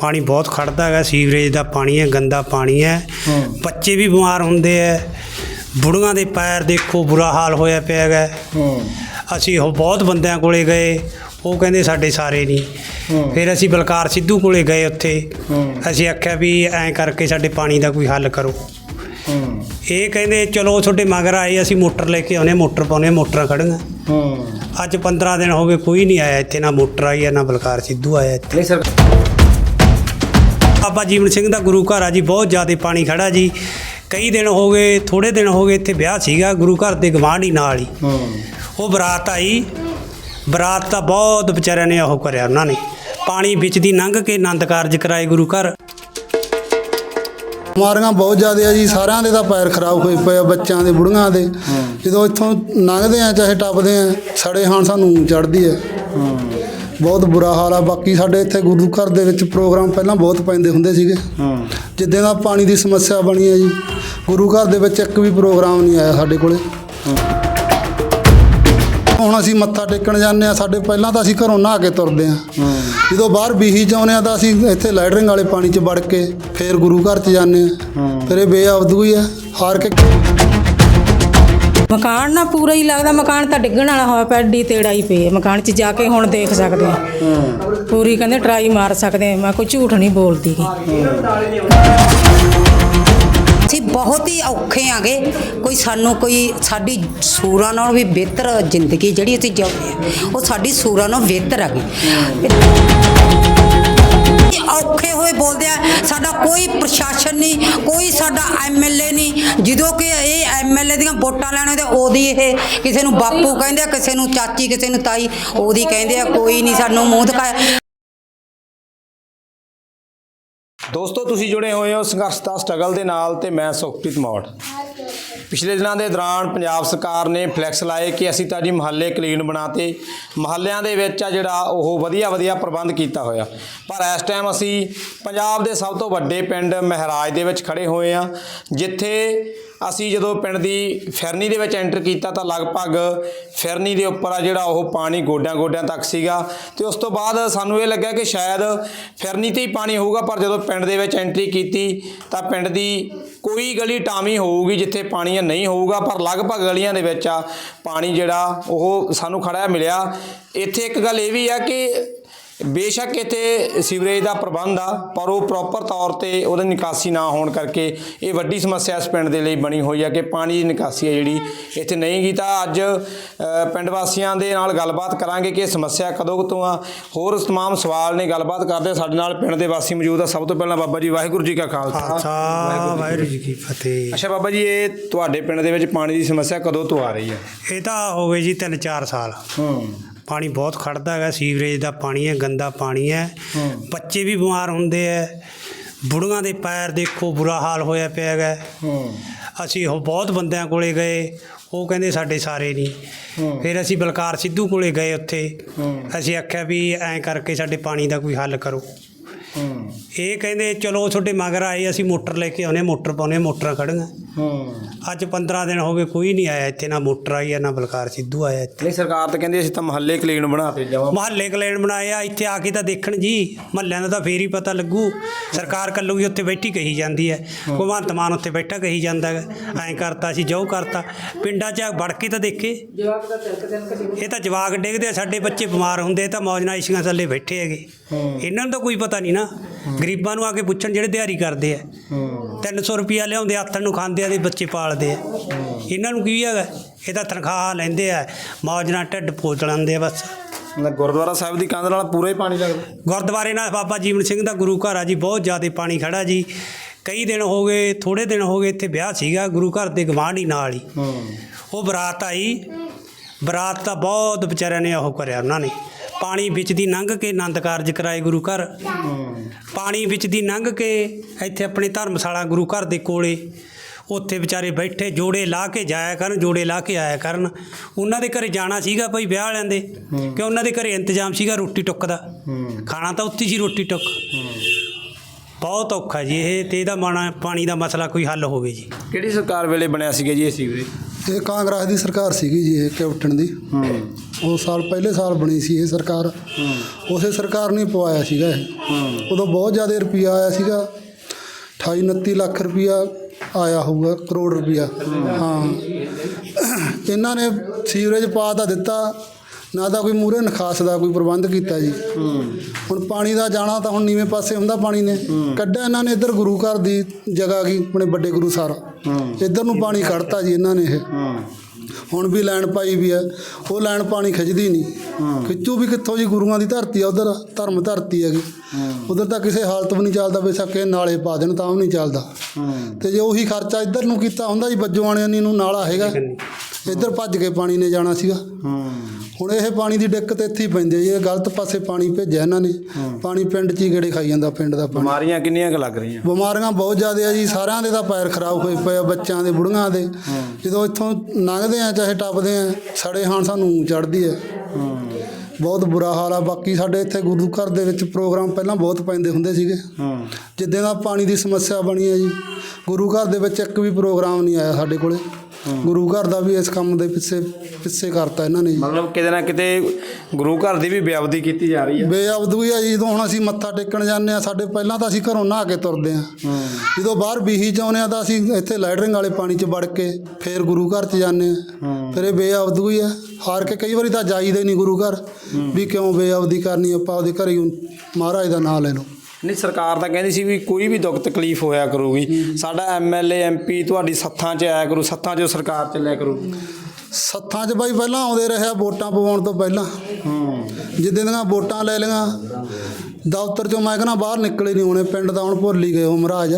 ਪਾਣੀ ਬਹੁਤ ਖੜਦਾ ਹੈਗਾ ਸੀਵਰੇਜ ਦਾ ਪਾਣੀ ਹੈ ਗੰਦਾ ਪਾਣੀ ਹੈ। ਬੱਚੇ ਵੀ ਬਿਮਾਰ ਹੁੰਦੇ ਐ ਬੁੜੀਆਂ ਦੇ ਪੈਰ ਦੇਖੋ ਬੁਰਾ ਹਾਲ ਹੋਇਆ ਪਿਆ ਹੈਗਾ। ਅਸੀਂ ਉਹ ਬਹੁਤ ਬੰਦਿਆਂ ਕੋਲੇ ਗਏ ਉਹ ਕਹਿੰਦੇ ਸਾਡੇ ਸਾਰੇ ਨਹੀਂ। ਫਿਰ ਅਸੀਂ ਬਲਕਾਰ ਸਿੱਧੂ ਕੋਲੇ ਗਏ ਉੱਥੇ। ਅਸੀਂ ਆਖਿਆ ਵੀ ਐਂ ਕਰਕੇ ਸਾਡੇ ਪਾਣੀ ਦਾ ਕੋਈ ਹੱਲ ਕਰੋ। ਇਹ ਕਹਿੰਦੇ ਚਲੋ ਤੁਹਾਡੇ ਮਗਰ ਆਏ ਅਸੀਂ ਮੋਟਰ ਲੈ ਕੇ ਆਉਨੇ ਮੋਟਰ ਪਾਉਨੇ ਮੋਟਰਾਂ ਖੜੀਆਂ ਅੱਜ 15 ਦਿਨ ਹੋ ਗਏ ਕੋਈ ਨਹੀਂ ਆਇਆ ਇੱਥੇ ਨਾ ਮੋਟਰ ਆਈ ਹੈ ਨਾ ਬਲਕਾਰ ਸਿੱਧੂ ਆਇਆ ਇੱਥੇ। ਨਹੀਂ ਸਰ। ਬਾਬਾ ਜੀਵਨ ਸਿੰਘ ਦਾ ਗੁਰੂ ਘਰ ਆ ਜੀ ਬਹੁਤ ਜ਼ਿਆਦਾ ਪਾਣੀ ਖੜਾ ਜੀ। ਕਈ ਦਿਨ ਹੋ ਗਏ ਥੋੜੇ ਦਿਨ ਹੋ ਗਏ ਇੱਥੇ ਵਿਆਹ ਸੀਗਾ ਗੁਰੂ ਘਰ ਦੇ ਗਵਾਂਢੀ ਨਾਲ ਹੀ। ਉਹ ਬਰਾਤ ਆਈ। ਬਰਾਤ ਤਾਂ ਬਹੁਤ ਵਿਚਾਰਿਆਂ ਨੇ ਉਹ ਕਰਿਆ ਉਹਨਾਂ ਨੇ। ਪਾਣੀ ਵਿੱਚ ਦੀ ਲੰਘ ਕੇ ਆਨੰਦ ਕਾਰਜ ਕਰਾਏ ਗੁਰੂ ਘਰ। ਬਿਮਾਰੀਆਂ ਬਹੁਤ ਜ਼ਿਆਦਾ ਆ ਜੀ ਸਾਰਿਆਂ ਦੇ ਤਾਂ ਪੈਰ ਖਰਾਬ ਹੋਏ ਪਏ ਆ ਬੱਚਿਆਂ ਦੇ ਬੁੜੀਆਂ ਦੇ। ਜਦੋਂ ਇੱਥੋਂ ਲੰਘਦੇ ਆ ਚਾਹੇ ਟੱਪਦੇ ਆ ਸੜੇ ਹਾਣ ਸਾਨੂੰ ਚੜਦੀ ਆ। ਬਹੁਤ ਬੁਰਾ ਹਾਲ ਆ। ਬਾਕੀ ਸਾਡੇ ਇੱਥੇ ਗੁਰੂ ਘਰ ਦੇ ਵਿੱਚ ਪ੍ਰੋਗਰਾਮ ਪਹਿਲਾਂ ਬਹੁਤ ਪੈਂਦੇ ਹੁੰਦੇ ਸੀਗੇ। ਹੂੰ। ਜਿੱਦਾਂ ਦਾ ਪਾਣੀ ਦੀ ਸਮੱਸਿਆ ਬਣੀ ਹੈ ਜੀ ਗੁਰੂ ਘਰ ਦੇ ਵਿੱਚ ਇੱਕ ਵੀ ਪ੍ਰੋਗਰਾਮ ਨਹੀਂ ਆਇਆ ਸਾਡੇ ਕੋਲੇ। ਹੁਣ ਅਸੀਂ ਮੱਥਾ ਟੇਕਣ ਜਾਂਦੇ ਆ ਸਾਡੇ ਪਹਿਲਾਂ ਤਾਂ ਅਸੀਂ ਘਰੋਂ ਨਹਾ ਕੇ ਤੁਰਦੇ ਆ। ਜਦੋਂ ਬਾਹਰ ਬੀਹੀ ਜਾਉਂਦੇ ਆ ਤਾਂ ਅਸੀਂ ਇੱਥੇ ਲੈਟਰਿੰਗ ਵਾਲੇ ਪਾਣੀ 'ਚ ਵੜ ਕੇ ਫੇਰ ਗੁਰੂ ਘਰ 'ਚ ਜਾਂਦੇ ਆ। ਫਿਰ ਇਹ ਬੇਅਬਦੂ ਹੀ ਆ। ਹਾਰ ਕੇ ਮਕਾਨ ਨਾ ਪੂਰਾ ਹੀ ਲੱਗਦਾ, ਮਕਾਨ ਤਾਂ ਡਿੱਗਣ ਵਾਲਾ ਹੋਇਆ ਪਿਆ ਏਡੀ ਤੇੜਾ ਹੀ ਪਈ ਹੈ। ਮਕਾਨ 'ਚ ਜਾ ਕੇ ਹੁਣ ਦੇਖ ਸਕਦੇ ਆ ਪੂਰੀ ਕਹਿੰਦੇ ਟਰਾਈ ਮਾਰ ਸਕਦੇ ਆ ਮੈਂ ਕੋਈ ਝੂਠ ਨਹੀਂ ਬੋਲਦੀ ਗੀ। ਅਸੀਂ ਬਹੁਤ ਹੀ ਔਖੇ ਆਗੇ। ਕੋਈ ਸਾਨੂੰ ਕੋਈ, ਸਾਡੀ ਸੂਰਾਂ ਨਾਲੋਂ ਵੀ ਬਿਹਤਰ ਜ਼ਿੰਦਗੀ ਜਿਹੜੀ ਅਸੀਂ ਜਿਉਂਦੇ ਆ ਉਹ ਸਾਡੀ ਸੂਰਾਂ ਨਾਲੋਂ ਬਿਹਤਰ ਹੈਗੀ ਔਖੇ ਹੋਏ ਬੋਲਦੇ ਆ, ਸਾਡਾ ਕੋਈ ਪ੍ਰਸ਼ਾਸਨ ਨਹੀਂ, ਕੋਈ ਸਾਡਾ ਐਮਐਲਏ ਨਹੀਂ। ਜਦੋਂ ਕਿ ਇਹ ਐਮਐਲਏ ਦੀਆਂ ਵੋਟਾਂ ਲੈਣ ਤੇ ਉਹਦੀ ਇਹ ਕਿਸੇ ਨੂੰ ਬਾਪੂ ਕਹਿੰਦੇ ਆ, ਕਿਸੇ ਨੂੰ ਚਾਚੀ, ਕਿਸੇ ਨੂੰ ਤਾਈ, ਉਹਦੀ ਕਹਿੰਦੇ ਆ, ਕੋਈ ਨਹੀਂ ਸਾਨੂੰ ਮੂੰਹ ਦਿਖਾਇਆ। ਦੋਸਤੋ, ਤੁਸੀਂ ਜੁੜੇ ਹੋਏ ਹੋ ਸੰਘਰਸ਼ ਦਾ ਸਟਰਗਲ ਦੇ ਨਾਲ ਤੇ ਮੈਂ ਸੁਖਪ੍ਰੀਤ ਮੌੜ। ਪਿਛਲੇ ਦਿਨਾਂ ਦੇ ਦੌਰਾਨ ਪੰਜਾਬ ਸਰਕਾਰ ਨੇ ਫਲੈਕਸ ਲਾਏ ਕਿ ਅਸੀਂ ਤਾਂ ਜੀ ਮਹੱਲੇ ਕਲੀਨ ਬਣਾਤੇ। ਮਹੱਲਿਆਂ ਦੇ ਵਿੱਚ ਆ ਜਿਹੜਾ ਉਹ ਵਧੀਆ ਵਧੀਆ ਪ੍ਰਬੰਧ ਕੀਤਾ ਹੋਇਆ। ਪਰ ਇਸ ਟਾਈਮ ਅਸੀਂ ਪੰਜਾਬ ਦੇ ਸਭ ਤੋਂ ਵੱਡੇ ਪਿੰਡ ਮਹਿਰਾਜ ਦੇ ਵਿੱਚ ਖੜੇ ਹੋਏ ਆ ਜਿੱਥੇ ਅਸੀਂ ਜਦੋਂ ਪਿੰਡ ਦੀ ਫਿਰਨੀ ਦੇ ਵਿੱਚ ਐਂਟਰ ਕੀਤਾ ਤਾਂ ਲਗਭਗ ਫਿਰਨੀ ਦੇ ਉੱਪਰ ਆ ਜਿਹੜਾ ਉਹ ਪਾਣੀ ਗੋਡਿਆਂ ਗੋਡਿਆਂ ਤੱਕ ਸੀਗਾ ਤੇ ਉਸ ਤੋਂ ਬਾਅਦ ਸਾਨੂੰ ਇਹ ਲੱਗਿਆ ਕਿ ਸ਼ਾਇਦ ਫਿਰਨੀ ਤੇ ਹੀ ਪਾਣੀ ਹੋਊਗਾ, ਪਰ ਜਦੋਂ ਪਿੰਡ ਦੇ ਵਿੱਚ ਐਂਟਰੀ ਕੀਤੀ ਤਾਂ ਪਿੰਡ ਦੀ ਕੋਈ ਗਲੀ ਟਾਮੀ ਹੋਊਗੀ ਜਿੱਥੇ ਪਾਣੀ ਨਹੀਂ ਹੋਊਗਾ, ਪਰ ਲਗਭਗ ਗਲੀਆਂ ਦੇ ਵਿੱਚ ਆ ਪਾਣੀ ਜਿਹੜਾ ਉਹ ਸਾਨੂੰ ਖੜਾ ਮਿਲਿਆ। ਇੱਥੇ ਇੱਕ ਗੱਲ ਇਹ ਵੀ ਆ ਕਿ ਬੇਸ਼ੱਕ ਇੱਥੇ ਸੀਵਰੇਜ ਦਾ ਪ੍ਰਬੰਧ ਆ ਪਰ ਉਹ ਪ੍ਰੋਪਰ ਤੌਰ ਤੇ ਉਹਦੀ ਨਿਕਾਸੀ ਨਾ ਹੋਣ ਕਰਕੇ ਇਹ ਵੱਡੀ ਸਮੱਸਿਆ ਇਸ ਪਿੰਡ ਦੇ ਲਈ ਬਣੀ ਹੋਈ ਆ ਕਿ ਪਾਣੀ ਦੀ ਨਿਕਾਸੀ ਹੈ ਜਿਹੜੀ ਇੱਥੇ ਨਹੀਂ ਗੀ ਤਾਂ ਅੱਜ ਅ, ਪਿੰਡ ਵਾਸੀਆਂ ਦੇ ਨਾਲ ਗੱਲਬਾਤ ਕਰਾਂਗੇ ਕਿ ਇਹ ਸਮੱਸਿਆ ਕਦੋਂ ਕੁ ਤੋਂ ਆ ਹੋਰ तमाम ਸਵਾਲ ਨੇ ਗੱਲਬਾਤ ਕਰਦੇ ਆ। ਸਾਡੇ ਨਾਲ ਪਿੰਡ ਦੇ ਵਾਸੀ ਮੌਜੂਦ ਆ ਸਭ ਤੋਂ ਪਹਿਲਾਂ ਬਾਬਾ ਜੀ ਵਾਹਿਗੁਰੂ ਜੀ ਕਾ ਖਾਲਸਾ ਖਾਲਸਾ ਵਾਹਿਗੁਰੂ ਜੀ ਕੀ ਫਤਿਹ ਅੱਛਾ ਬਾਬਾ ਜੀ ਇਹ ਤੁਹਾਡੇ ਪਿੰਡ ਦੇ ਵਿੱਚ ਪਾਣੀ ਦੀ ਸਮੱਸਿਆ ਕਦੋਂ ਤੋਂ ਆ ਰਹੀ ਹੈ ਇਹ ਤਾਂ ਹੋ ਗਏ ਜੀ 3-4 ਸਾਲ ਹੂੰ ਪਾਣੀ ਬਹੁਤ ਖੜਦਾ ਹੈਗਾ ਸੀਵਰੇਜ ਦਾ ਪਾਣੀ ਹੈ ਗੰਦਾ ਪਾਣੀ ਹੈ। ਬੱਚੇ ਵੀ ਬਿਮਾਰ ਹੁੰਦੇ ਐ ਬੁੜੀਆਂ ਦੇ ਪੈਰ ਦੇਖੋ ਬੁਰਾ ਹਾਲ ਹੋਇਆ ਪਿਆ ਹੈਗਾ। ਅਸੀਂ ਉਹ ਬਹੁਤ ਬੰਦਿਆਂ ਕੋਲੇ ਗਏ ਉਹ ਕਹਿੰਦੇ ਸਾਡੇ ਸਾਰੇ ਨਹੀਂ। ਫਿਰ ਅਸੀਂ ਬਲਕਾਰ ਸਿੱਧੂ ਕੋਲੇ ਗਏ ਉੱਥੇ। ਅਸੀਂ ਆਖਿਆ ਵੀ ਐਂ ਕਰਕੇ ਸਾਡੇ ਪਾਣੀ ਦਾ ਕੋਈ ਹੱਲ ਕਰੋ। ਇਹ ਕਹਿੰਦੇ ਚਲੋ ਤੁਹਾਡੇ ਮਗਰ ਆਏ ਅਸੀਂ ਮੋਟਰ ਲੈ ਕੇ ਆਉਨੇ ਮੋਟਰ ਪਾਉਨੇ ਮੋਟਰਾਂ ਖੜੀਆਂ ਅੱਜ 15 ਦਿਨ ਹੋ ਗਏ ਕੋਈ ਨਹੀਂ ਆਇਆ ਇੱਥੇ ਨਾ ਮੋਟਰ ਆਈ ਹੈ ਨਾ ਬਲਕਾਰ ਸਿੱਧੂ ਆਇਆ ਇੱਥੇ। ਨਹੀਂ ਸਰਕਾਰ ਤਾਂ ਕਹਿੰਦੀ ਅਸੀਂ ਤਾਂ ਮਹੱਲੇ ਕਲੀਨ ਬਣਾਤੇ ਜਾਵਾਂ। ਮਹੱਲੇ ਕਲੇਨ ਬਣਾਇਆ ਇੱਥੇ ਆ ਕੇ ਤਾਂ ਦੇਖਣ ਜੀ ਮਹੱਲਿਆਂ ਦਾ ਤਾਂ ਫੇਰ ਹੀ ਪਤਾ ਲੱਗੂ। ਸਰਕਾਰ ਕੱਲੂਗੀ ਉੱਥੇ ਬੈਠੀ ਕਹੀ ਜਾਂਦੀ ਹੈ ਭਗਵੰਤ ਮਾਨ ਉੱਥੇ ਬੈਠਾ ਕਹੀ ਜਾਂਦਾ ਹੈ ਐਂ ਕਰਤਾ ਸੀ ਜੋ ਕਰਤਾ। ਪਿੰਡਾਂ 'ਚ ਵੜ ਕੇ ਤਾਂ ਦੇਖੇ। ਇਹ ਤਾਂ ਜਵਾਕ ਡਿੱਗਦੇ ਆ ਸਾਡੇ ਬੱਚੇ ਬਿਮਾਰ ਹੁੰਦੇ ਤਾਂ ਮੌਜ ਨਾਲ ਇਸ਼ੀਆਂ ਥੱਲੇ ਬੈਠੇ ਹੈਗੇ। ਇਹਨਾਂ ਨੂੰ ਤਾਂ ਕੋਈ ਪਤਾ ਨਹੀਂ ਨਾ। ਗਰੀਬਾਂ ਨੂੰ ਆ ਕੇ ਪੁੱਛਣ ਜਿਹੜੇ ਦਿਹਾੜੀ ਕਰਦੇ ਆ। 300 ਰੁਪਿਆ ਲਿਆਉਂਦੇ ਆਥਣ ਨੂੰ ਖਾਂਦੇ ਆ ਦੇ ਬੱਚੇ ਪਾਲਦੇ ਆ। ਇਹਨਾਂ ਨੂੰ ਕੀ ਹੈਗਾ? ਇਹ ਤਾਂ ਤਨਖਾਹ ਲੈਂਦੇ ਆ ਮੌਜ ਨਾਲ ਢਿੱਡ ਪੋਚ ਲੈਂਦੇ ਆ ਬਸ। ਨਾ ਗੁਰਦੁਆਰਾ ਸਾਹਿਬ ਦੀ ਕੰਧ ਨਾਲ ਪੂਰਾ ਹੀ ਪਾਣੀ ਲੱਗਦਾ। ਗੁਰਦੁਆਰੇ ਨਾਲ ਬਾਬਾ ਜੀਵਨ ਸਿੰਘ ਦਾ ਗੁਰੂ ਘਰ ਆ ਜੀ ਬਹੁਤ ਜ਼ਿਆਦਾ ਪਾਣੀ ਖੜਾ ਜੀ। ਕਈ ਦਿਨ ਹੋ ਗਏ ਥੋੜੇ ਦਿਨ ਹੋ ਗਏ ਇੱਥੇ ਵਿਆਹ ਸੀਗਾ ਗੁਰੂ ਘਰ ਦੇ ਗਵਾਂਢੀ ਨਾਲ ਹੀ। ਹੂੰ। ਉਹ ਬਰਾਤ ਆਈ। ਬਰਾਤ ਤਾਂ ਬਹੁਤ ਵਿਚਾਰਿਆਂ ਨੇ ਉਹ ਕਰਿਆ ਉਹਨਾਂ ਨੇ। ਪਾਣੀ ਵਿੱਚ ਦੀ ਲੰਘ ਕੇ ਆਨੰਦ ਕਾਰਜ ਕਰਾਏ ਗੁਰੂ ਘਰ। ਪਾਣੀ ਵਿੱਚ ਦੀ ਲੰਘ ਕੇ ਇੱਥੇ ਆਪਣੇ ਧਰਮਸ਼ਾਲਾ ਗੁਰੂ ਘਰ ਦੇ ਕੋਲੇ ਉੱਥੇ ਵਿਚਾਰੇ ਬੈਠੇ ਜੋੜੇ ਲਾ ਕੇ ਜਾਇਆ ਕਰਨ ਜੋੜੇ ਲਾ ਕੇ ਆਇਆ ਕਰਨ। ਉਹਨਾਂ ਦੇ ਘਰੇ ਜਾਣਾ ਸੀਗਾ ਭਾਈ ਵਿਆਹ ਵਾਲਿਆਂ ਦੇ ਕਿ ਉਹਨਾਂ ਦੇ ਘਰੇ ਇੰਤਜ਼ਾਮ ਸੀਗਾ ਰੋਟੀ ਟੁੱਕ ਦਾ। ਖਾਣਾ ਤਾਂ ਉੱਥੇ ਸੀ ਰੋਟੀ ਟੁੱਕ। ਬਹੁਤ ਔਖਾ ਜੀ ਇਹ ਤੇ ਇਹਦਾ ਮਾਣਾ ਪਾਣੀ ਦਾ ਮਸਲਾ ਕੋਈ ਹੱਲ ਹੋਵੇ ਜੀ। ਕਿਹੜੀ ਸਰਕਾਰ ਵੇਲੇ ਬਣਿਆ ਸੀਗਾ ਜੀ ਇਹ? ਸੀਵਰੇਜ ਇਹ ਕਾਂਗਰਸ ਦੀ ਸਰਕਾਰ ਸੀਗੀ ਜੀ ਇਹ ਕੈਪਟਨ ਦੀ। ਹੂੰ ਉਹ ਸਾਲ ਪਹਿਲੇ ਸਾਲ ਬਣੀ ਸੀ ਇਹ ਸਰਕਾਰ। ਉਸੇ ਸਰਕਾਰ ਨੇ ਪਵਾਇਆ ਸੀਗਾ ਇਹ। ਉਦੋਂ ਬਹੁਤ ਜ਼ਿਆਦਾ ਰੁਪਈਆ ਆਇਆ ਸੀਗਾ। 28 29 ਲੱਖ ਰੁਪਈਆ ਆਇਆ ਹੋਊਗਾ ਕਰੋੜ ਰੁਪਈਆ। ਹਾਂ। ਇਹਨਾਂ ਨੇ ਸੀਵਰੇਜ ਪਾ ਤਾਂ ਦਿੱਤਾ। ਨਾ ਤਾਂ ਕੋਈ ਮੂਰੇ ਨਿਕਾਸ ਦਾ ਕੋਈ ਪ੍ਰਬੰਧ ਕੀਤਾ ਜੀ। ਹੁਣ ਪਾਣੀ ਦਾ ਜਾਣਾ ਤਾਂ ਹੁਣ ਨੀਵੇਂ ਪਾਸੇ ਹੁੰਦਾ ਪਾਣੀ ਨੇ। ਕੱਢਿਆ ਇਹਨਾਂ ਨੇ ਇੱਧਰ ਗੁਰੂ ਘਰ ਦੀ ਜਗ੍ਹਾ ਗਈ ਆਪਣੇ ਵੱਡੇ ਗੁਰੂ ਸਾਰਾ। ਇੱਧਰ ਨੂੰ ਪਾਣੀ ਕੱਢਤਾ ਜੀ ਇਹਨਾਂ ਨੇ ਇਹ। ਹੁਣ ਵੀ ਲੈਣ ਪਾਈ ਵੀ ਹੈ ਉਹ ਲੈਣ ਪਾਣੀ ਖਿੱਚਦੀ ਨਹੀਂ। ਖਿੱਚੂ ਵੀ ਕਿੱਥੋਂ ਜੀ ਗੁਰੂਆਂ ਦੀ ਧਰਤੀ ਆ ਉਧਰ ਧਰਮ ਧਰਤੀ ਹੈਗੀ। ਉਧਰ ਤਾਂ ਕਿਸੇ ਹਾਲਤ ਵੀ ਨਹੀਂ ਚੱਲਦਾ ਬੇਸ਼ੱਕ ਇਹ ਨਾਲੇ ਪਾ ਦੇਣ ਤਾਂ ਵੀ ਨਹੀਂ ਚੱਲਦਾ। ਤੇ ਜੇ ਉਹੀ ਖਰਚਾ ਇੱਧਰ ਨੂੰ ਕੀਤਾ ਹੁੰਦਾ ਜੀ ਬੱਜੋਆਣਿਆਂ ਨੂੰ ਨਾਲਾ ਹੈਗਾ ਇੱਧਰ ਭੱਜ ਕੇ ਪਾਣੀ ਨੇ ਜਾਣਾ ਸੀਗਾ। ਹੁਣ ਇਹ ਪਾਣੀ ਦੀ ਦਿੱਕਤ ਇੱਥੇ ਹੀ ਪੈਂਦੀ ਹੈ ਜੀ ਇਹ ਗਲਤ ਪਾਸੇ ਪਾਣੀ ਭੇਜਿਆ ਇਹਨਾਂ ਨੇ। ਪਾਣੀ ਪਿੰਡ 'ਚ ਹੀ ਗੇੜੇ ਖਾਈ ਜਾਂਦਾ ਪਿੰਡ ਦਾ ਪਾਣੀ। ਬਿਮਾਰੀਆਂ ਕਿੰਨੀਆਂ ਕੁ ਲੱਗ ਰਹੀਆਂ? ਬਿਮਾਰੀਆਂ ਬਹੁਤ ਜ਼ਿਆਦਾ ਆ ਜੀ ਸਾਰਿਆਂ ਦੇ ਤਾਂ ਪੈਰ ਖਰਾਬ ਹੋਏ ਪਏ ਆ ਬੱਚਿਆਂ ਦੇ ਬੁੜੀਆਂ ਦੇ। ਜਦੋਂ ਇੱਥੋਂ ਲੰਘਦੇ ਆ ਚਾਹੇ ਟੱਪਦੇ ਆ ਸੜੇ ਹਾਣ ਸਾਨੂੰ ਚੜਦੀ ਹੈ। ਬਹੁਤ ਬੁਰਾ ਹਾਲ ਆ ਬਾਕੀ ਸਾਡੇ ਇੱਥੇ ਗੁਰੂ ਘਰ ਦੇ ਵਿੱਚ ਪ੍ਰੋਗਰਾਮ ਪਹਿਲਾਂ ਬਹੁਤ ਪੈਂਦੇ ਹੁੰਦੇ ਸੀਗੇ। ਜਿੱਦਾਂ ਦਾ ਪਾਣੀ ਦੀ ਸਮੱਸਿਆ ਬਣੀ ਹੈ ਜੀ ਗੁਰੂ ਘਰ ਦੇ ਵਿੱਚ ਇੱਕ ਵੀ ਪ੍ਰੋਗਰਾਮ ਨਹੀਂ ਆਇਆ ਸਾਡੇ ਕੋਲੇ। ਗੁਰੂ ਘਰ ਦਾ ਵੀ ਇਸ ਕੰਮ ਦੇ ਪਿੱਛੇ ਪਿੱਛੇ ਕਰਤਾ ਇਹਨਾਂ ਨੇ ਜੀ। ਮਤਲਬ ਕਿਤੇ ਨਾ ਕਿਤੇ ਗੁਰੂ ਘਰ ਦੀ ਵੀ ਬੇਅਬਦੀ ਕੀਤੀ ਜਾ ਰਹੀ ਹੈ ਬੇਅਬਦੂ ਹੀ ਆ ਜੀ ਜਦੋਂ ਹੁਣ ਅਸੀਂ ਮੱਥਾ ਟੇਕਣ ਜਾਂਦੇ ਆ ਸਾਡੇ ਪਹਿਲਾਂ ਤਾਂ ਅਸੀਂ ਘਰੋਂ ਨਹਾ ਕੇ ਤੁਰਦੇ ਆ ਜਦੋਂ ਬਾਹਰ ਬੀਹੀ ਚ ਆਉਂਦੇ ਆ ਤਾਂ ਅਸੀਂ ਇੱਥੇ ਲੈਟਰਿੰਗ ਵਾਲੇ ਪਾਣੀ 'ਚ ਵੜ ਕੇ ਫੇਰ ਗੁਰੂ ਘਰ 'ਚ ਜਾਂਦੇ ਆ ਫਿਰ ਇਹ ਬੇਅਬਦੂ ਹੀ ਆ। ਹਾਰ ਕੇ ਕਈ ਵਾਰੀ ਤਾਂ ਜਾਈਦਾ ਹੀ ਨਹੀਂ ਗੁਰੂ ਘਰ ਵੀ ਕਿਉਂ ਬੇਅਬਦੀ ਕਰਨੀ ਆਪਾਂ ਉਹਦੇ ਘਰੇ ਹੀ ਮਹਾਰਾਜ ਦਾ ਨਾਮ ਲੈ ਲਓ। ਨਹੀਂ ਸਰਕਾਰ ਤਾਂ ਕਹਿੰਦੀ ਸੀ ਵੀ ਕੋਈ ਵੀ ਦੁੱਖ ਤਕਲੀਫ ਹੋਇਆ ਕਰੂਗੀ। ਸਾਡਾ ਐਮਐਲਏ ਐਮਪੀ ਤੁਹਾਡੀ ਸੱਥਾਂ 'ਚ ਆਇਆ ਕਰੂ ਸੱਥਾਂ 'ਚ ਸਰਕਾਰ ਚੱਲਿਆ ਕਰੂਗੀ ਸੱਥਾਂ 'ਚ ਬਾਈ ਪਹਿਲਾਂ ਆਉਂਦੇ ਰਿਹਾ ਵੋਟਾਂ ਪਵਾਉਣ ਤੋਂ ਪਹਿਲਾਂ। ਜਿੱਦਾਂ ਦੀਆਂ ਵੋਟਾਂ ਲੈ ਲਈਆਂ ਦਫ਼ਤਰ 'ਚੋਂ ਮੈਂ ਕਹਿੰਦਾ ਬਾਹਰ ਨਿਕਲੇ ਨਹੀਂ ਹੋਣੇ ਪਿੰਡ ਦਾ ਹੁਣ ਭੁੱਲ ਹੀ ਗਏ ਉਹ ਮਹਾਰਾਜ।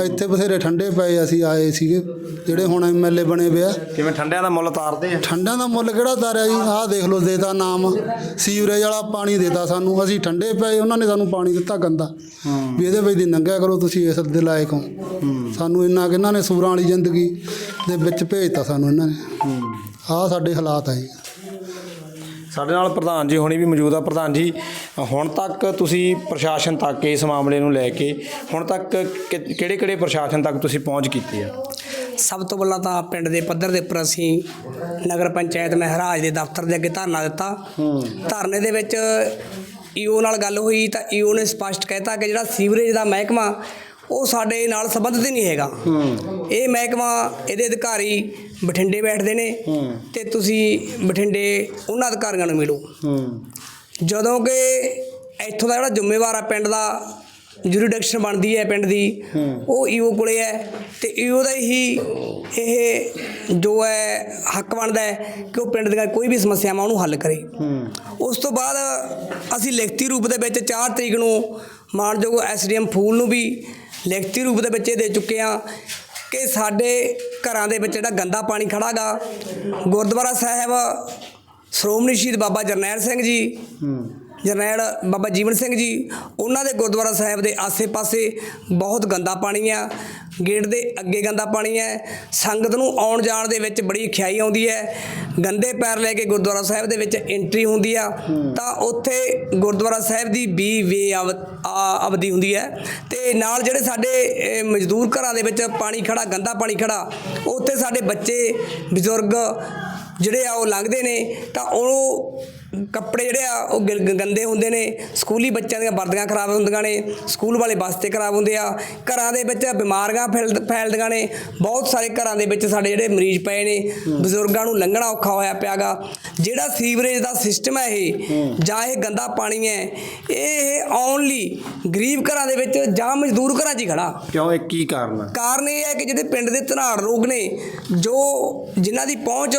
ਇੱਥੇ ਬਥੇਰੇ ਠੰਡੇ ਪਏ ਅਸੀਂ ਆਏ ਸੀਗੇ ਜਿਹੜੇ ਹੁਣ ਐਮਐਲਏ ਬਣੇ ਵੇ ਆ ਕਿਵੇਂ ਠੰਡਿਆਂ ਦਾ ਮੁੱਲ ਤਾਰਦੇ ਆ? ਠੰਡਿਆਂ ਦਾ ਮੁੱਲ ਕਿਹੜਾ ਤਾਰਿਆ ਜੀ? ਆਹ ਦੇਖ ਲਓ ਦੇਤਾ ਨਾਮ ਸੀਵਰੇਜ ਵਾਲਾ ਪਾਣੀ ਦੇਤਾ ਸਾਨੂੰ ਅਸੀਂ ਠੰਡੇ ਪਏ ਉਹਨਾਂ ਨੇ ਸਾਨੂੰ ਪਾਣੀ ਦਿੱਤਾ ਗੰਦਾ। ਵੀ ਇਹਦੇ ਵਿੱਚ ਦੀ ਲੰਘਿਆ ਕਰੋ ਤੁਸੀਂ ਇਸ ਦੇ ਲਾਇਕ ਹੋ। ਸਾਨੂੰ ਇੰਨਾ ਕਿ ਇਹਨਾਂ ਨੇ ਸੂਰਾਂ ਵਾਲੀ ਜ਼ਿੰਦਗੀ ਦੇ ਵਿੱਚ ਭੇਜਤਾ ਸਾਨੂੰ ਇਹਨਾਂ ਨੇ। ਆਹ ਸਾਡੇ ਹਾਲਾਤ ਆ ਜੀ। ਸਾਡੇ ਨਾਲ ਪ੍ਰਧਾਨ ਜੀ ਹੁਣੀ ਵੀ ਮੌਜੂਦ ਆ। ਪ੍ਰਧਾਨ ਜੀ ਹੁਣ ਤੱਕ ਤੁਸੀਂ ਪ੍ਰਸ਼ਾਸਨ ਤੱਕ ਇਸ ਮਾਮਲੇ ਨੂੰ ਲੈ ਕੇ ਹੁਣ ਤੱਕ ਕਿਹੜੇ ਕਿਹੜੇ ਪ੍ਰਸ਼ਾਸਨ ਤੱਕ ਤੁਸੀਂ ਪਹੁੰਚ ਕੀਤੀ ਆ? ਸਭ ਤੋਂ ਪਹਿਲਾਂ ਤਾਂ ਪਿੰਡ ਦੇ ਪੱਧਰ ਦੇ ਉੱਪਰ ਅਸੀਂ ਨਗਰ ਪੰਚਾਇਤ ਮਹਿਰਾਜ ਦੇ ਦਫ਼ਤਰ ਦੇ ਅੱਗੇ ਧਰਨਾ ਦਿੱਤਾ। ਧਰਨੇ ਦੇ ਵਿੱਚ ਈਓ ਨਾਲ ਗੱਲ ਹੋਈ ਤਾਂ ਈਓ ਨੇ ਸਪਸ਼ਟ ਕਹਿਤਾ ਕਿ ਜਿਹੜਾ ਸੀਵਰੇਜ ਦਾ ਮਹਿਕਮਾ ਉਹ ਸਾਡੇ ਨਾਲ ਸੰਬੰਧਿਤ ਨਹੀਂ ਹੈਗਾ। ਇਹ ਮਹਿਕਮਾ ਇਹਦੇ ਅਧਿਕਾਰੀ ਬਠਿੰਡੇ ਬੈਠਦੇ ਨੇ ਤੇ ਤੁਸੀਂ ਬਠਿੰਡੇ ਉਹਨਾਂ ਅਧਿਕਾਰੀਆਂ ਨੂੰ ਮਿਲੋ। ਜਦੋਂ ਕਿ ਇੱਥੋਂ ਦਾ ਜਿਹੜਾ ਜ਼ਿੰਮੇਵਾਰ ਆ ਪਿੰਡ ਦਾ ਜੁਰੀਡਿਕਸ਼ਨ ਬਣਦੀ ਹੈ ਪਿੰਡ ਦੀ ਉਹ ਈਓ ਕੋਲੇ ਹੈ ਤੇ ਈਓ ਦਾ ਹੀ ਇਹ ਜੋ ਹੈ ਹੱਕ ਬਣਦਾ ਹੈ ਕਿ ਉਹ ਪਿੰਡ ਦੀਆਂ ਕੋਈ ਵੀ ਸਮੱਸਿਆਵਾਂ ਉਹਨੂੰ ਹੱਲ ਕਰੇ। ਉਸ ਤੋਂ ਬਾਅਦ ਅਸੀਂ ਲਿਖਤੀ ਰੂਪ ਦੇ ਵਿੱਚ 4 ਤਰੀਕ ਨੂੰ ਮਾਨਯੋਗ ਐਸਡੀਐਮ ਫੂਲ ਨੂੰ ਵੀ ਲਿਖਤੀ ਰੂਪ ਦੇ ਵਿੱਚ ਇਹ ਦੇ ਚੁੱਕੇ ਆ ਕਿ ਸਾਡੇ ਘਰਾਂ ਦੇ ਵਿੱਚ ਜਿਹੜਾ ਗੰਦਾ ਪਾਣੀ ਖੜਾਗਾ ਗੁਰਦੁਆਰਾ ਸਾਹਿਬ ਸ਼੍ਰੋਮਣੀ ਸ਼ਹੀਦ ਬਾਬਾ ਜਰਨੈਲ ਸਿੰਘ ਜੀ ਜਰਨੈਲ ਬਾਬਾ ਜੀਵਨ ਸਿੰਘ ਜੀ ਉਹਨਾਂ ਦੇ ਗੁਰਦੁਆਰਾ ਸਾਹਿਬ ਦੇ ਆਸੇ-ਪਾਸੇ ਬਹੁਤ ਗੰਦਾ ਪਾਣੀ ਆ ਗੇਟ ਦੇ ਅੱਗੇ ਗੰਦਾ ਪਾਣੀ ਹੈ ਸੰਗਤ ਨੂੰ ਆਉਣ ਜਾਣ ਦੇ ਵਿੱਚ ਬੜੀ ਖਿਆਈ ਆਉਂਦੀ ਹੈ ਗੰਦੇ ਪੈਰ ਲੈ ਕੇ ਗੁਰਦੁਆਰਾ ਸਾਹਿਬ ਦੇ ਵਿੱਚ ਐਂਟਰੀ ਹੁੰਦੀ ਆ ਤਾਂ ਉੱਥੇ ਗੁਰਦੁਆਰਾ ਸਾਹਿਬ ਦੀ ਵੀ ਵੇ ਅਵਧੀ ਹੁੰਦੀ ਹੈ ਤੇ ਨਾਲ ਜਿਹੜੇ ਸਾਡੇ ਮਜ਼ਦੂਰ ਘਰਾਂ ਦੇ ਵਿੱਚ ਪਾਣੀ ਖੜਾ ਗੰਦਾ ਪਾਣੀ ਖੜਾ ਉੱਥੇ ਸਾਡੇ ਬੱਚੇ ਬਜ਼ੁਰਗ ਜਿਹੜੇ ਆ ਉਹ ਲੰਘਦੇ ਨੇ ਤਾਂ ਉਹ ਕੱਪੜੇ ਜਿਹੜੇ ਆ ਉਹ ਗੰਦੇ ਹੁੰਦੇ ਨੇ। ਸਕੂਲੀ ਬੱਚਿਆਂ ਦੀਆਂ ਵਰਦੀਆਂ ਖਰਾਬ ਹੁੰਦੀਆਂ ਨੇ। ਸਕੂਲ ਵਾਲੇ ਬਸਤੇ ਖਰਾਬ ਹੁੰਦੇ ਆ। ਘਰਾਂ ਦੇ ਵਿੱਚ ਬਿਮਾਰੀਆਂ ਫੈਲ- ਫੈਲਦੀਆਂ ਨੇ। ਬਹੁਤ ਸਾਰੇ ਘਰਾਂ ਦੇ ਵਿੱਚ ਸਾਡੇ ਜਿਹੜੇ ਮਰੀਜ਼ ਪਏ ਨੇ। ਬਜ਼ੁਰਗਾਂ ਨੂੰ ਲੰਘਣਾ ਔਖਾ ਹੋਇਆ ਪਿਆਗਾ। ਜਿਹੜਾ ਸੀਵਰੇਜ ਦਾ ਸਿਸਟਮ ਹੈ ਇਹ ਜਾਂ ਇਹ ਗੰਦਾ ਪਾਣੀ ਹੈ ਇਹ ਓਨਲੀ ਗਰੀਬ ਘਰਾਂ ਦੇ ਵਿੱਚ ਜਾਂ ਮਜ਼ਦੂਰ ਘਰਾਂ 'ਚ ਹੀ ਖੜਾ। ਕਿਉਂ? ਇਹ ਕੀ ਕਾਰਨ ਆ? ਕਾਰਨ ਇਹ ਹੈ ਕਿ ਜਿਹੜੇ ਪਿੰਡ ਦੇ ਧਨਾੜ ਲੋਕ ਨੇ ਜੋ ਜਿਨ੍ਹਾਂ ਦੀ ਪਹੁੰਚ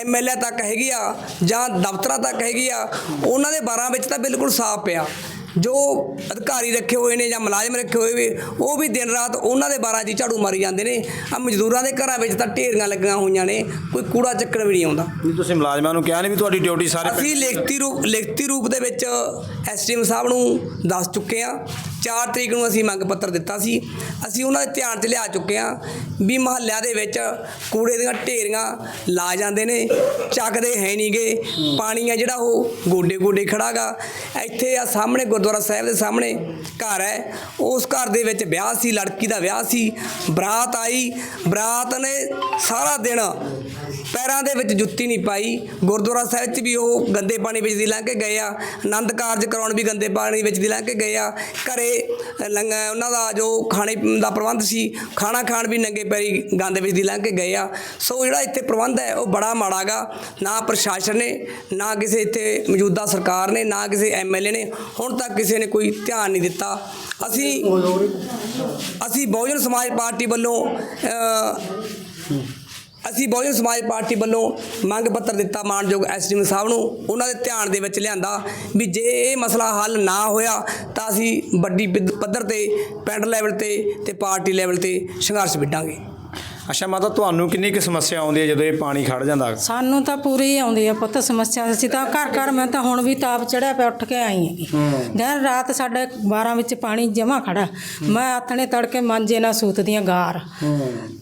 ਐਮਐਲਏ ਤੱਕ ਹੈਗੀ ਆ ਜਾਂ ਦਫ਼ਤਰਾਂ ਤੱਕ ਹੈਗੀ ਆ ਉਹਨਾਂ ਦੇ ਬਾਰਾਂ ਵਿੱਚ ਤਾਂ ਬਿਲਕੁਲ ਸਾਫ਼ ਪਿਆ। ਜੋ ਅਧਿਕਾਰੀ ਰੱਖੇ ਹੋਏ ਨੇ ਜਾਂ ਮੁਲਾਜ਼ਮ ਰੱਖੇ ਹੋਏ ਵੀ ਉਹ ਵੀ ਦਿਨ ਰਾਤ ਉਹਨਾਂ ਦੇ ਬਾਰਾਂ 'ਚ ਹੀ ਝਾੜੂ ਮਾਰੀ ਜਾਂਦੇ ਨੇ। ਆ ਮਜ਼ਦੂਰਾਂ ਦੇ ਘਰਾਂ ਵਿੱਚ ਤਾਂ ਢੇਰੀਆਂ ਲੱਗੀਆਂ ਹੋਈਆਂ ਨੇ ਕੋਈ ਕੂੜਾ ਚੱਕਣ ਵੀ ਨਹੀਂ ਆਉਂਦਾ। ਨਹੀਂ ਤੁਸੀਂ ਮੁਲਾਜ਼ਮਾਂ ਨੂੰ ਕਿਹਾ ਨਹੀਂ ਵੀ ਤੁਹਾਡੀ ਡਿਊਟੀ ਸਾਰੇ ਅਸੀਂ ਲਿਖਤੀ ਰੂਪ ਲਿਖਤੀ ਰੂਪ ਦੇ ਵਿੱਚ ਐਸਟੀਐਮ ਸਾਹਿਬ ਨੂੰ ਦੱਸ ਚੁੱਕੇ ਆ 4 ਤਰੀਕ ਨੂੰ ਅਸੀਂ ਮੰਗ ਪੱਤਰ ਦਿੱਤਾ ਸੀ। ਅਸੀਂ ਉਹਨਾਂ ਦੇ ਧਿਆਨ 'ਚ ਲਿਆ ਚੁੱਕੇ ਆ ਵੀ ਮਹੱਲਿਆਂ ਦੇ ਵਿੱਚ ਕੂੜੇ ਦੀਆਂ ਢੇਰੀਆਂ ਲਾ ਜਾਂਦੇ ਨੇ। ਚੱਕਦੇ ਹੈ ਨਹੀਂਗੇ ਪਾਣੀ ਆ ਜਿਹੜਾ ਉਹ ਗੋਡੇ ਗੋਡੇ ਖੜਾਗਾ ਇੱਥੇ ਆ ਸਾਹਮਣੇ ਗੁਰਦੁਆਰਾ ਸਾਹਿਬ ਦੇ ਸਾਹਮਣੇ ਘਰ ਹੈ। ਉਸ ਘਰ ਦੇ ਵਿੱਚ ਵਿਆਹ ਸੀ, ਲੜਕੀ ਦਾ ਵਿਆਹ ਸੀ। ਬਰਾਤ ਆਈ। ਬਰਾਤ ਨੇ ਸਾਰਾ ਦਿਨ ਪੈਰਾਂ ਦੇ ਵਿੱਚ ਜੁੱਤੀ ਨਹੀਂ ਪਾਈ। ਗੁਰਦੁਆਰਾ ਸਾਹਿਬ 'ਚ ਵੀ ਉਹ ਗੰਦੇ ਪਾਣੀ ਵਿੱਚ ਦੀ ਲੰਘ ਕੇ ਗਏ ਆ। ਆਨੰਦ ਕਾਰਜ ਕਰਾਉਣ ਵੀ ਗੰਦੇ ਪਾਣੀ ਵਿੱਚ ਦੀ ਲੰਘ ਕੇ ਗਏ ਆ। ਘਰੇ ਲੰਗ ਉਹਨਾਂ ਦਾ ਜੋ ਖਾਣੇ ਦਾ ਪ੍ਰਬੰਧ ਸੀ, ਖਾਣਾ ਖਾਣ ਵੀ ਨੰਗੇ ਪੈਰੀ ਗੰਦ ਵਿੱਚ ਦੀ ਲੰਘ ਕੇ ਗਏ ਆ। ਸੋ ਜਿਹੜਾ ਇੱਥੇ ਪ੍ਰਬੰਧ ਹੈ, ਉਹ ਬੜਾ ਮਾੜਾ ਗਾ। ਨਾ ਪ੍ਰਸ਼ਾਸਨ ਨੇ, ਨਾ ਕਿਸੇ ਇੱਥੇ ਮੌਜੂਦਾ ਸਰਕਾਰ ਨੇ, ਨਾ ਕਿਸੇ ਐਮਐਲਏ ਨੇ। ਹੁਣ ਤੱਕ ਕਿਸੇ ਨੇ ਕੋਈ ਧਿਆਨ ਨਹੀਂ ਦਿੱਤਾ। ਅਸੀਂ ਅਸੀਂ ਬਹੁਜਨ ਸਮਾਜ ਪਾਰਟੀ ਵੱਲੋਂ ਅਸੀਂ ਬਹੁਜਨ ਸਮਾਜ ਪਾਰਟੀ ਵੱਲੋਂ ਮੰਗ ਪੱਤਰ ਦਿੱਤਾ ਮਾਨਯੋਗ ਐਸਡੀਐਮ ਸਾਹਿਬ ਨੂੰ, ਉਹਨਾਂ ਦੇ ਧਿਆਨ ਦੇ ਵਿੱਚ ਲਿਆਂਦਾ ਵੀ ਜੇ ਇਹ ਮਸਲਾ ਹੱਲ ਨਾ ਹੋਇਆ ਤਾਂ ਅਸੀਂ ਵੱਡੀ ਪਿੱਧ- ਪੱਧਰ ਤੇ ਪਿੰਡ ਲੈਵਲ ਤੇ ਤੇ ਪਾਰਟੀ ਲੈਵਲ ਤੇ ਸੰਘਰਸ਼ ਵਿੱਢਾਂਗੇ। ਅੱਛਾ ਮਾਤਾ ਤੁਹਾਨੂੰ ਕਿੰਨੀ ਕੁ ਸਮੱਸਿਆ ਆਉਂਦੀ ਹੈ ਜਦੋਂ ਇਹ ਪਾਣੀ ਖੜ ਜਾਂਦਾ? ਸਾਨੂੰ ਤਾਂ ਪੂਰੀ ਆਉਂਦੀ ਆ ਪੁੱਤ ਸਮੱਸਿਆ। ਅਸੀਂ ਤਾਂ ਘਰ ਘਰ ਮੈਂ ਤਾਂ ਹੁਣ ਵੀ ਤਾਪ ਚੜਿਆ ਪਿਆ ਉੱਠ ਕੇ ਆਈ ਹੈਗੀ ਦਿਨ ਰਾਤ ਸਾਡੇ 12 ਵਿੱਚ ਪਾਣੀ ਜਮਾ ਖੜਾ। ਮੈਂ ਆਥਣੇ ਤੜਕੇ ਮਾਂਜੇ ਨਾਲ ਸੂਤਦੀਆਂ ਗਾਰ।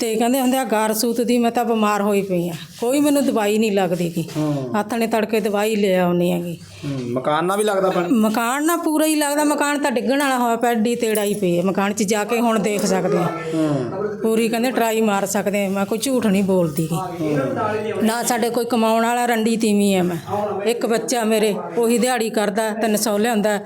ਤੇ ਕਹਿੰਦੇ ਹੁੰਦੇ ਆ ਗਾਰ ਸੂਤਦੀ ਮੈਂ ਤਾਂ ਬਿਮਾਰ ਹੋਈ ਪਈ ਆ ਕੋਈ ਮੈਨੂੰ ਦਵਾਈ ਨਹੀਂ ਲੱਗਦੀ ਗੀ। ਆਥਣੇ ਤੜਕੇ ਦਵਾਈ ਲੈ ਆਉਣੀ ਹੈਗੀ। ਮਕਾਨ ਨਾਲ ਵੀ ਲੱਗਦਾ ਪਾਣੀ ਮਕਾਨ ਨਾ ਪੂਰਾ ਹੀ ਲੱਗਦਾ ਮਕਾਨ ਤਾਂ ਡਿੱਗਣ ਵਾਲਾ ਹੋਇਆ ਪਿਆ ਏਡੀ ਤੇੜਾ ਹੀ ਪਈ ਹੈ। ਮਕਾਨ 'ਚ ਜਾ ਕੇ ਹੁਣ ਦੇਖ ਸਕਦੇ ਆ ਪੂਰੀ ਕਹਿੰਦੇ ਟਰਾਈ ਮਾਰ ਸਕਦੇ ਆ ਮੈਂ ਕੋਈ ਝੂਠ ਨਹੀਂ ਬੋਲਦੀ। ਗੀ ਨਾ ਸਾਡੇ ਕੋਈ ਕਮਾਉਣ ਵਾਲਾ ਰੰਡੀ ਤੀਵੀਂ ਐ ਮੈਂ। ਇੱਕ ਬੱਚਾ ਮੇਰੇ ਉਹੀ ਦਿਹਾੜੀ ਕਰਦਾ 300 ਲਿਆਉਂਦਾ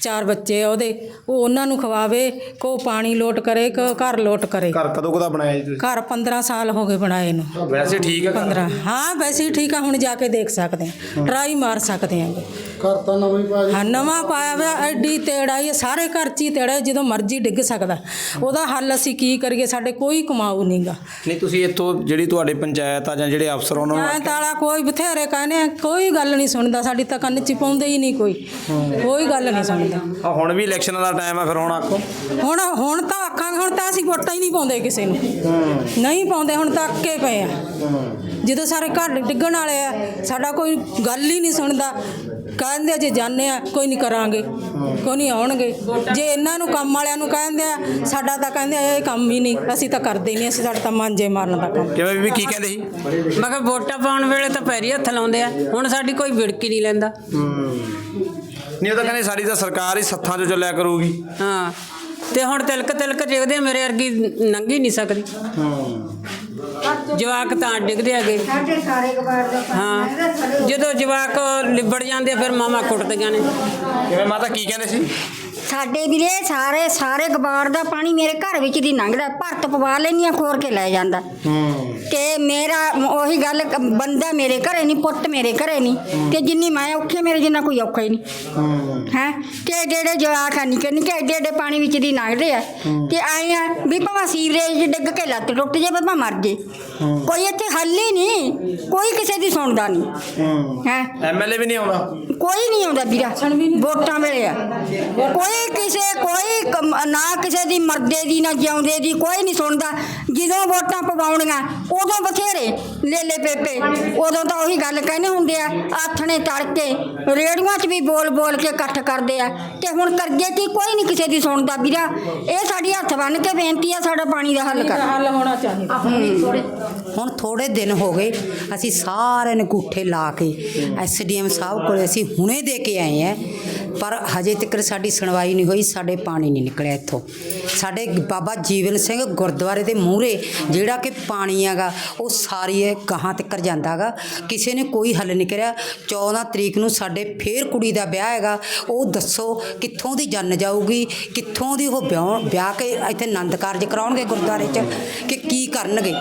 ਚਾਰ ਬੱਚੇ ਆ ਉਹਦੇ। ਉਹ ਉਹਨਾਂ ਨੂੰ ਖਵਾਵੇ ਕੋ ਪਾਣੀ ਲੋਟ ਕਰੇ ਕੋ ਘਰ ਲੋਟ ਕਰੇ। ਘਰ ਕਦੋਂ ਕਦਾ ਬਣਾਇਆ ਜੀ ਘਰ 15 ਸਾਲ ਹੋ ਗਏ ਬਣਾਏ ਨੂੰ। ਵੈਸੇ ਠੀਕ ਹੈ ਘਰ? 15 ਹਾਂ ਵੈਸੇ ਹੀ ਠੀਕ ਆ ਹੁਣ ਜਾ ਕੇ ਦੇਖ ਸਕਦੇ ਆ ਟਰਾਈ ਮਾਰ ਸਕਦੇ ਆਂਗੇ ਘਰ ਤਾਂ ਨਵਾਂ ਹੀ ਪਾ ਹਾਂ ਨਵਾਂ ਪਾਇਆ ਹੋਇਆ ਐਡੀ ਤੇੜਾ ਹੀ ਹੈ, ਸਾਰੇ ਘਰ 'ਚ ਹੀ ਤੇੜਾ ਹੈ, ਜਦੋਂ ਮਰਜ਼ੀ ਡਿੱਗ ਸਕਦਾ। ਉਹਦਾ ਹੱਲ ਅਸੀਂ ਕੀ ਕਰੀਏ ਸਾਡੇ ਕੋਈ ਕਮਾਊ ਨਹੀਂਗਾ। ਨਹੀਂ ਤੁਸੀਂ ਇੱਥੋਂ ਜਿਹੜੀ ਤੁਹਾਡੀ ਪੰਚਾਇਤ ਆ ਜਾਂ ਜਿਹੜੇ ਅਫਸਰ ਉਹਨਾਂ ਨੂੰ ਐ ਤਾਲਾ ਕੋਈ ਬਥੇਰੇ ਕਹਿੰਦੇ ਆ ਕੋਈ ਗੱਲ ਨਹੀਂ ਸੁਣਦਾ ਸਾਡੀ ਤਾਂ ਕੰਨ 'ਚ ਪਾਉਂਦੇ ਹੀ ਨਹੀਂ ਕੋਈ। ਕੋਈ ਗੱਲ ਨਹੀਂ ਸੁਣਦਾ। ਆ ਹੁਣ ਵੀ ਇਲੈਕਸ਼ਨ ਦਾ ਟਾਈਮ ਆ ਫਿਰ ਹੁਣ ਆਖੋ। ਹੁਣ ਹੁਣ ਤਾਂ ਆਖਾਂਗੇ ਹੁਣ ਤਾਂ ਅਸੀਂ ਵੋਟਾਂ ਹੀ ਨਹੀਂ ਪਾਉਂਦੇ ਕਿਸੇ ਨੂੰ। ਨਹੀਂ ਪਾਉਂਦੇ ਹੁਣ ਤਾਂ ਅੱਕੇ ਪਏ ਆ। ਜਦੋਂ ਸਾਰੇ ਘਰ ਡਿੱਗਣ ਵਾਲੇ ਆ ਸਾਡਾ ਕੋਈ ਗੱਲ ਹੀ ਨਹੀਂ ਸੁਣਦਾ। ਕਹਿੰਦੇ ਜੇ ਜਾਣੇ ਆ ਕੋਈ ਨਹੀਂ ਕਰਾਂਗੇ। ਕੋਈ ਨਹੀਂ ਆਉਣਗੇ। ਜੇ ਇਹਨਾਂ ਨੂੰ ਕੰਮ ਵਾਲਿਆਂ ਨੂੰ ਕਹਿੰਦੇ ਆ ਸਾਡਾ ਤਾਂ ਕਹਿੰਦੇ ਆ ਇਹ ਕੰਮ ਹੀ ਨਹੀਂ। ਅਸੀਂ ਤਾਂ ਕਰਦੇ ਹੀ ਨਹੀਂ ਅਸੀਂ ਸਾਡਾ ਤਾਂ ਮਾਂਜੇ ਮਾਰਨ ਦਾ ਕੰਮ। ਕਿਵੇਂ ਬੀਬੀ ਕੀ ਕਹਿੰਦੇ ਸੀ? ਮੈਂ ਕਿਹਾ ਵੋਟਾਂ ਪਾਉਣ ਵੇਲੇ ਤਾਂ ਪੈਰੀ ਹੱਥ ਲਾਉਂਦੇ ਆ। ਹੁਣ ਸਾਡੀ ਕੋਈ ਵਿੜਕੀ ਨਹੀਂ ਲੈਂਦਾ। ਨਹੀਂ ਉਹ ਤਾਂ ਕਹਿੰਦੇ ਸਾਡੀ ਤਾਂ ਸਰਕਾਰ ਹੀ ਸੱਥਾਂ 'ਚੋਂ ਚੱਲਿਆ ਕਰੂਗੀ। ਹਾਂ। ਤੇ ਹੁਣ ਤਿਲਕ ਤਿਲਕ ਜਿਗਦੇ ਮੇਰੇ ਵਰਗੀ ਨੰਗੀ ਨਹੀਂ ਸਕਦੀ। ਜਵਾਕ ਤਾਂ ਡਿੱਗਦੇ ਹੈਗੇ। ਹਾਂ। ਜਦੋਂ ਜਵਾਕ ਲਿਬੜ ਜਾਂਦੇ ਆ, ਫਿਰ ਮਾਮਾ ਕੁੱਟਦੀਆਂ ਨੇ ਕਿਵੇਂ ਮਾਤਾ ਕੀ ਕਹਿੰਦੇ ਸੀ? ਸਾਡੇ ਵੀਰੇ ਸਾਰੇ ਸਾਰੇ ਗਬਾੜ ਦਾ ਪਾਣੀ ਮੇਰੇ ਘਰ ਵਿੱਚ ਦੀ ਲੰਘਦਾ ਭਰਤ ਪਵਾ ਲੈਣੀਆਂ ਖੋਰ ਕੇ ਲੈ ਜਾਂਦਾ। ਤੇ ਮੇਰਾ ਉਹੀ ਗੱਲ ਕ- ਬੰਦਾ ਮੇਰੇ ਘਰੇ ਨਹੀਂ ਪੁੱਤ ਮੇਰੇ ਘਰੇ ਨਹੀਂ ਤੇ ਜਿੰਨੀ ਮੈਂ ਔਖੀ ਮੇਰੇ ਜਿੰਨਾ ਕੋਈ ਔਖਾ ਹੀ ਨਹੀਂ। ਹੈ। ਤੇ ਜਿਹੜੇ ਜਵਾਕ ਆ ਨਿੱਕੇ ਨਿੱਕੇ ਏਡੇ ਏਡੇ ਪਾਣੀ ਵਿੱਚ ਦੀ ਲੰਘਦੇ ਆ ਤੇ ਆਏ ਆ ਵੀ ਭਾਵੇਂ ਸੀਵਰੇਜ 'ਚ ਡਿੱਗ ਕੇ ਲੱਤ ਟੁੱਟ ਜੇ ਭਾਵੇਂ ਮਰ ਜੇ ਕੋਈ ਇੱਥੇ ਹੱਲ ਹੀ ਨਹੀਂ ਕੋਈ ਕਿਸੇ ਦੀ ਸੁਣਦਾ ਨਹੀਂ। ਹੈ। ਐਮਐਲਏ ਵੀ ਨਹੀਂ ਆਉਂਦਾ? ਕੋਈ ਨਹੀਂ ਆਉਂਦਾ ਵੀਰਾ ਵੋਟਾਂ ਵੇਲੇ ਆ। ਕੋਈ ਕਿਸੇ ਕੋਈ ਕਮ- ਨਾ ਕਿਸੇ ਦੀ ਮਰਦੇ ਦੀ, ਨਾ ਜਿਉਂਦੇ ਦੀ, ਕੋਈ ਨਹੀਂ ਸੁਣਦਾ। ਜਦੋਂ ਵੋਟਾਂ ਪਵਾਉਣੀਆਂ, ਉਦੋਂ ਬਥੇਰੇ। ਲੇਲੇ ਪੇਪੇ। ਉਦੋਂ ਤਾਂ ਉਹੀ ਗੱਲ ਕਹਿੰਦੇ ਹੁੰਦੇ ਆ ਆਥਣੇ ਤੜਕੇ ਰੇੜੀਆਂ 'ਚ ਵੀ ਬੋਲ ਬੋਲ ਕੇ ਇਕੱਠ ਕਰਦੇ ਆ। ਤੇ ਹੁਣ ਕਰਗੇ ਕੀ ਕੋਈ ਨਹੀਂ ਕਿਸੇ ਦੀ ਸੁਣਦਾ ਵੀਰਾ। ਇਹ ਸਾਡੀ ਹੱਥ ਬੰਨ ਕੇ ਬੇਨਤੀ ਆ ਸਾਡਾ ਪਾਣੀ ਦਾ ਹੱਲ ਕਰ ਹੱਲ ਹੋਣਾ ਚਾਹੀਦਾ। ਹੁਣ ਥੋੜੇ ਦਿਨ ਹੋ ਗਏ ਅਸੀਂ ਸਾਰਿਆਂ ਨੇ ਗੁੱਠੇ ਲਾ ਕੇ ਐਸਡੀਐਮ ਸਾਹਿਬ ਕੋਲੇ ਅਸੀਂ ਹੁਣੇ ਦੇ ਕੇ ਆਏ ਆ। ਪਰ ਹਜੇ ਤੱਕ ਸਾਡੀ ਸੁਣਵਾਈ ਨਹੀਂ ਹੋਈ ਸਾਡੇ ਪਾਣੀ ਨਹੀਂ ਨਿਕਲਿਆ ਇੱਥੋਂ। ਸਾਡੇ ਬਾਬਾ ਜੀਵਨ ਸਿੰਘ ਗੁਰਦੁਆਰੇ ਦੇ ਮੂਹਰੇ ਜਿਹੜਾ ਕਿ ਪਾਣੀ ਹੈਗਾ ਉਹ ਸਾਰੀ ਇਹ ਗਾਹਾਂ ਤੱਕ ਜਾਂਦਾਗਾ। ਕਿਸੇ ਨੇ ਕੋਈ ਹੱਲ ਨਹੀਂ ਕਰਿਆ। 14 ਤਰੀਕ ਨੂੰ ਸਾਡੇ ਫੇਰ ਕੁੜੀ ਦਾ ਵਿਆਹ ਹੈਗਾ। ਉਹ ਦੱਸੋ ਕਿੱਥੋਂ ਦੀ ਜੰਨ ਜਾਊਗੀ? ਕਿੱਥੋਂ ਦੀ ਉਹ ਵਿਆਹ ਵਿਆਹ ਕੇ ਇੱਥੇ ਆਨੰਦ ਕਾਰਜ ਕਰਾਉਣਗੇ ਗੁਰਦੁਆਰੇ 'ਚ? ਕਿ ਕੀ ਕਰਨਗੇ?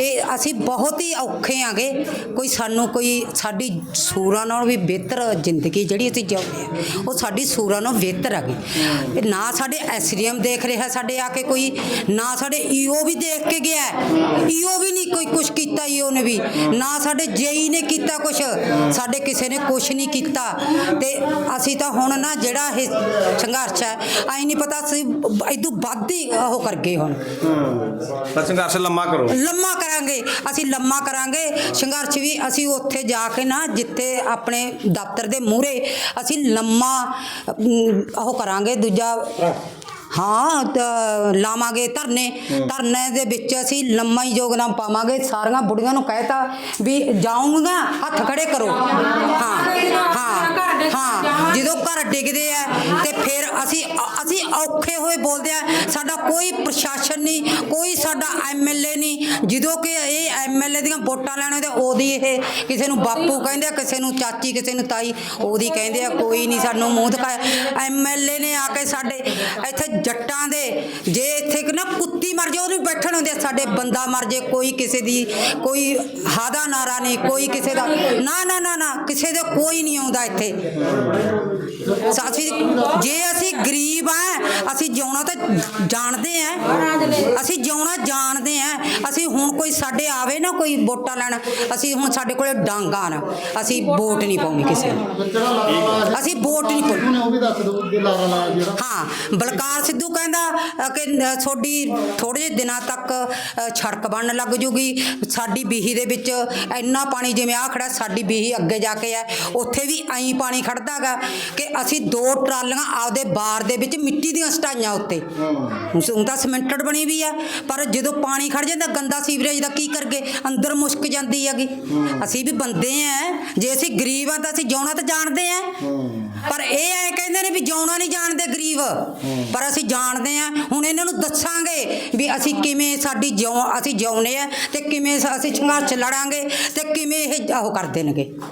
ਇਹ ਅਸੀਂ ਬਹੁਤ ਹੀ ਔਖੇ ਆਂਗੇ। ਕੋਈ ਸਾਨੂੰ ਕੋਈ ਸਾਡੀ ਸੂਰਾਂ ਨਾਲੋਂ ਵੀ ਬਿਹਤਰ ਜ਼ਿੰਦਗੀ ਜਿਹੜੀ ਅਸੀਂ ਜਿਉਂਦੇ ਹਾਂ, ਉਹ ਸਾਡੀ ਸੂਰਾਂ ਨਾਲੋਂ ਬਿਹਤਰ ਹੈਗੀ। ਇਹ ਨਾ ਸਾਡੇ ਐਸਡੀਐਮ ਦੇਖ ਰਿਹਾ ਸਾਡੇ ਆ ਕੇ ਕੋਈ, ਨਾ ਸਾਡੇ ਈਓ ਵੀ ਦੇਖ ਕੇ ਗਿਆ। ਈਓ ਵੀ ਨਹੀਂ ਕੋਈ ਕੁਝ ਕੀਤਾ, ਈਓ ਨੇ ਵੀ। ਨਾ ਸਾਡੇ ਜੇਈ ਨੇ ਕੀਤਾ ਕੁਝ ਸਾਡੇ ਕਿਸੇ ਨੇ ਕੁਝ ਨਹੀਂ ਕੀਤਾ। ਤੇ ਅਸੀਂ ਤਾਂ ਹੁਣ ਨਾ ਜਿਹੜਾ ਇਹ ਸੰਘਰਸ਼ ਹੈ ਆਈ ਨਹੀਂ ਪਤਾ ਅਸੀਂ ਇਦੋਂ ਵੱਧ ਹੀ ਉਹ ਕਰ ਗਏ ਹੁਣ। ਤਾਂ ਸੰਘਰਸ਼ ਲੰਮਾ ਕਰੋ। ਲੰਮਾ ਕਰਾਂਗੇ ਅਸੀਂ ਲੰਮਾ ਕਰਾਂਗੇ। ਸੰਘਰਸ਼ ਵੀ ਅਸੀਂ ਉੱਥੇ ਜਾ ਕੇ ਨਾ ਜਿੱਥੇ ਆਪਣੇ ਦਫ਼ਤਰ ਦੇ ਮੂਹਰੇ ਅਸੀਂ ਲੰਮਾ ਉਹ ਕਰਾਂਗੇ। ਦੂਜਾ ਹਾਂ ਤਾਂ ਲਾਵਾਂਗੇ ਧਰਨੇ। ਧਰਨੇ ਦੇ ਵਿੱਚ ਅਸੀਂ ਲੰਮਾ ਹੀ ਯੋਗਦਾਨ ਪਾਵਾਂਗੇ। ਸਾਰੀਆਂ ਬੁੜੀਆਂ ਨੂੰ ਕਹਿਤਾ ਵੀ ਜਾਊਂਗਾ ਹੱਥ ਖੜੇ ਕਰੋ। ਹਾਂ। ਹਾਂ ਜਦੋਂ ਘਰ ਡਿੱਗਦੇ ਆ ਤੇ ਫਿਰ ਅਸੀਂ ਅਸੀਂ ਔਖੇ ਹੋਏ ਬੋਲਦੇ ਆ ਸਾਡਾ ਕੋਈ ਪ੍ਰਸ਼ਾਸਨ ਨਹੀਂ ਕੋਈ ਸਾਡਾ ਐਮਐਲਏ ਨਹੀਂ। ਜਦੋਂ ਕਿ ਇਹ ਐਮਐਲਏ ਦੀਆਂ ਵੋਟਾਂ ਲੈਣ ਆਉਂਦੇ ਉਹਦੀ ਇਹ ਕਿਸੇ ਨੂੰ ਬਾਪੂ ਕਹਿੰਦੇ ਆ ਕਿਸੇ ਨੂੰ ਚਾਚੀ ਕਿਸੇ ਨੂੰ ਤਾਈ ਉਹਦੀ ਕਹਿੰਦੇ ਆ ਕੋਈ ਨਹੀਂ ਸਾਨੂੰ ਮੂੰਹ ਦਿਖਾਇਆ। ਐਮਐਲਏ ਨੇ ਆ ਕੇ ਸਾਡੇ ਇੱਥੇ ਜੱਟਾਂ ਦੇ ਜੇ ਇੱਥੇ ਕਿ ਨਾ ਕੁੱਤੀ ਮਰ ਜੇ ਉਹਨੂੰ ਬੈਠਣ ਹੁੰਦੇ ਸਾਡੇ ਬੰਦਾ ਮਰ ਜੇ ਕੋਈ ਕਿਸੇ ਦੀ ਕੋਈ ਹਾਦਾ ਨਾਰਾ ਨਹੀਂ ਕੋਈ ਕਿਸੇ ਦਾ ਨਾ ਨਾ ਨਾ ਨਾ ਕਿਸੇ ਦੇ ਕੋਈ ਨਹੀਂ ਆਉਂਦਾ ਇੱਥੇ। ਅਸੀਂ ਜੇ ਅਸੀਂ ਗਰੀਬ ਆ ਅਸੀਂ ਜਿਉਣਾ ਤਾਂ ਜਾਣਦੇ ਆ। ਅਸੀਂ ਜਿਉਣਾ ਜਾਣਦੇ ਹੁਣ ਕੋਈ ਸਾਡੇ ਆਵੇ ਨਾ ਕੋਈ ਵੋਟਾਂ ਲੈਣ ਅਸੀਂ ਹੁਣ ਸਾਡੇ ਕੋਲੇ ਡਾਂਗਾ ਨਾ ਅਸੀਂ ਵੋਟ ਨਹੀਂ ਪਾਉਣੀ ਕਿਸੇ ਨੂੰ। ਅਸੀਂ ਵੋਟ ਨਹੀਂ ਪਾਉਣੀ। ਉਹ ਵੀ ਦੱਸ ਦਿਓ ਅੱਗੇ ਲਾਰਾ ਲਾ ਜਿਹੜਾ। ਹਾਂ ਬਲਕਾਰ ਸਿੱਧੂ ਕਹਿੰਦਾ ਕਿ ਤੁਹਾਡੀ ਥੋੜੇ ਜਿਹੇ ਦਿਨਾਂ ਤੱਕ ਅ, ਸੜਕ ਬਣਨ ਲੱਗ ਜੂਗੀ। ਸਾਡੀ ਬੀਹੀ ਦੇ ਵਿੱਚ ਇੰਨਾ ਪਾਣੀ ਜਿਵੇਂ ਆ ਖੜਾ ਸਾਡੀ ਬੀਹੀ ਅੱਗੇ ਜਾ ਕੇ ਹੈ। ਉੱਥੇ ਵੀ ਐਂ ਪਾਣੀ ਖੜਦਾਗਾ ਕਿ ਅਸੀਂ ਦੋ ਟਰਾਲੀਆਂ ਆਪਦੇ ਬਾਰ ਦੇ ਵਿੱਚ ਮਿੱਟੀ ਦੀਆਂ ਸਟਾਈਆਂ ਉੱਤੇ। ਹੁਣ ਤਾਂ ਸਿਮੈਂਟਡ ਬਣੀ ਵੀ ਆ ਪਰ ਜਦੋਂ ਪਾਣੀ ਖੜ ਜਾਂਦਾ ਗੰਦਾ ਸੀਵਰੇਜ ਦਾ ਕੀ ਕਰਗੇ? ਅੰਦਰ ਮੁਸ਼ਕ ਜਾਂਦੀ ਹੈਗੀ। ਅਸੀਂ ਵੀ ਬੰਦੇ ਆ ਜੇ ਅਸੀਂ ਗਰੀਬ ਆ ਤਾਂ ਅਸੀਂ ਜਿਉਣਾ ਤਾਂ ਜਾਣਦੇ ਆ ਪਰ ਇਹ ਐ ਕਹਿੰਦੇ ਨੇ ਵੀ ਜਿਉਣਾ ਨਹੀਂ ਜਾਣਦੇ ਗਰੀਬ। ਪਰ ਅਸੀਂ ਜਾਣਦੇ ਆ ਹੁਣ ਇਹਨਾਂ ਨੂੰ ਦੱਸਾਂਗੇ ਵੀ ਅਸੀਂ ਕਿਵੇਂ ਸਾਡੀ ਜਿਉ ਅਸੀਂ ਜਿਉਨੇ ਆ ਤੇ ਕਿਵੇਂ ਅਸੀਂ ਸੰਘਰਸ਼ ਲੜਾਂਗੇ ਤੇ ਕਿਵੇਂ ਇਹ ਉਹ ਕਰ ਦੇਣਗੇ।